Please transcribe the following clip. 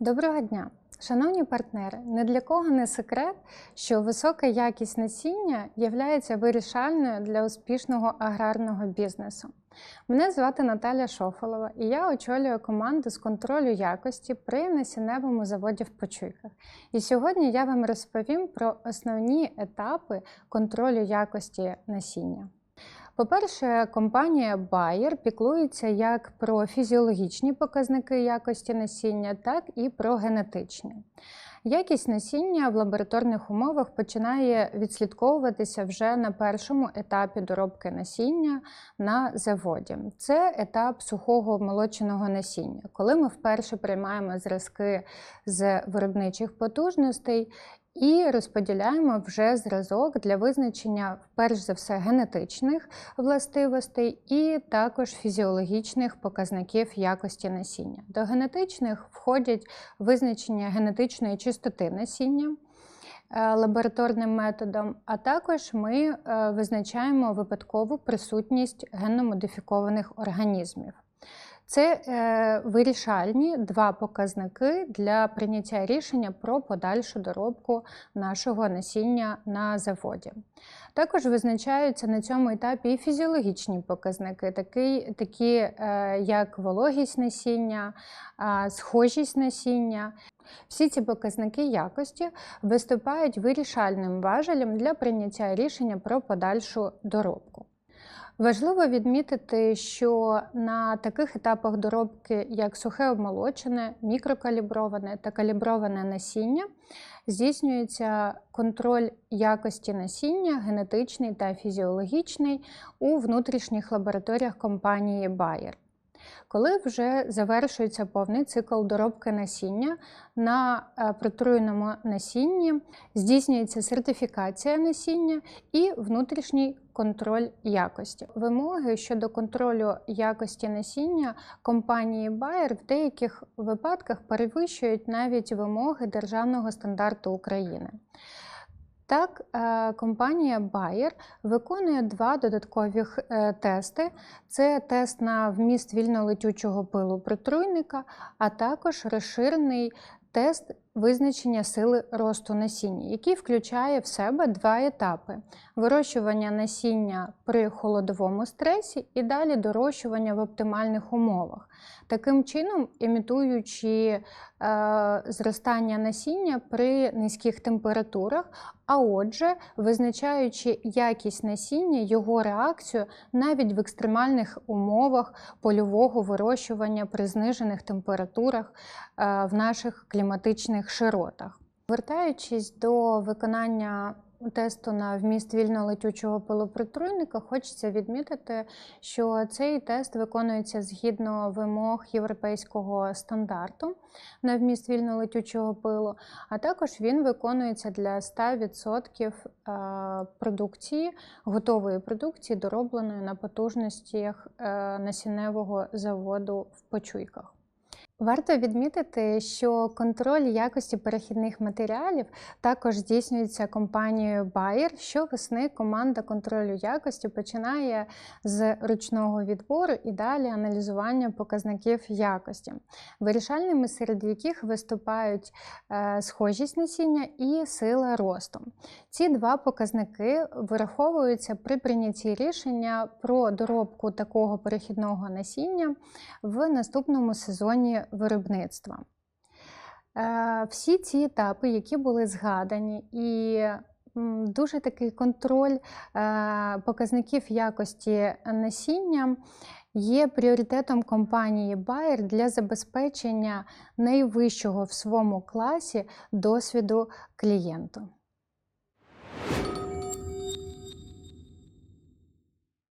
Доброго дня! Шановні партнери, не для кого не секрет, що висока якість насіння є вирішальною для успішного аграрного бізнесу. Мене звати Наталя Шофолова і я очолюю команду з контролю якості при насінневому заводі в Почуйках. І сьогодні я вам розповім про основні етапи контролю якості насіння. По-перше, компанія Bayer піклується як про фізіологічні показники якості насіння, так і про генетичні. Якість насіння в лабораторних умовах починає відслідковуватися вже на першому етапі доробки насіння на заводі. Це етап сухого молоченого насіння, коли ми вперше приймаємо зразки з виробничих потужностей і розподіляємо вже зразок для визначення, перш за все, генетичних властивостей і також фізіологічних показників якості насіння. До генетичних входять визначення генетичної чистоти насіння. Е, лабораторним методом, а також ми е, визначаємо випадкову присутність генно-модифікованих організмів. Це е, вирішальні два показники для прийняття рішення про подальшу доробку нашого насіння на заводі. Також визначаються на цьому етапі і фізіологічні показники, такі, такі як вологість насіння, схожість насіння. Всі ці показники якості виступають вирішальним важелем для прийняття рішення про подальшу доробку. Важливо відмітити, що на таких етапах доробки, як сухе обмолочене, мікрокаліброване та каліброване насіння, здійснюється контроль якості насіння, генетичний та фізіологічний у внутрішніх лабораторіях компанії Bayer. Коли вже завершується повний цикл доробки насіння, на е, протруєному насінні здійснюється сертифікація насіння і внутрішній контроль якості. Вимоги щодо контролю якості насіння компанії Bayer в деяких випадках перевищують навіть вимоги державного стандарту України. Так, е, компанія Bayer виконує два додаткових е, тести: це тест на вміст вільнолетючого пилу протруйника, а також розширений тест визначення сили росту насіння, який включає в себе два етапи: вирощування насіння при холодовому стресі і далі дорощування в оптимальних умовах. Таким чином, імітуючи е, зростання насіння при низьких температурах, а отже, визначаючи якість насіння, його реакцію навіть в екстремальних умовах польового вирощування при знижених температурах е, в наших кліматичних широтах. Вертаючись до виконання тесту на вміст вільно-летючого пилопритруйника хочеться відмітити, що цей тест виконується згідно вимог європейського стандарту на вміст вільно-летючого пилу, а також він виконується для 100% е, продукції, готової продукції, доробленої на потужностях е, насінневого заводу в Почуйках. Варто відмітити, що контроль якості перехідних матеріалів також здійснюється компанією Bayer. Щовесни команда контролю якості починає з ручного відбору і далі аналізування показників якості, вирішальними серед яких виступають е, схожість насіння і сила росту. Ці два показники вираховуються при прийнятті рішення про доробку такого перехідного насіння в наступному сезоні виробництва. Е, всі ці етапи, які були згадані, і дуже такий контроль е, показників якості насіння є пріоритетом компанії Bayer для забезпечення найвищого в своєму класі досвіду клієнту.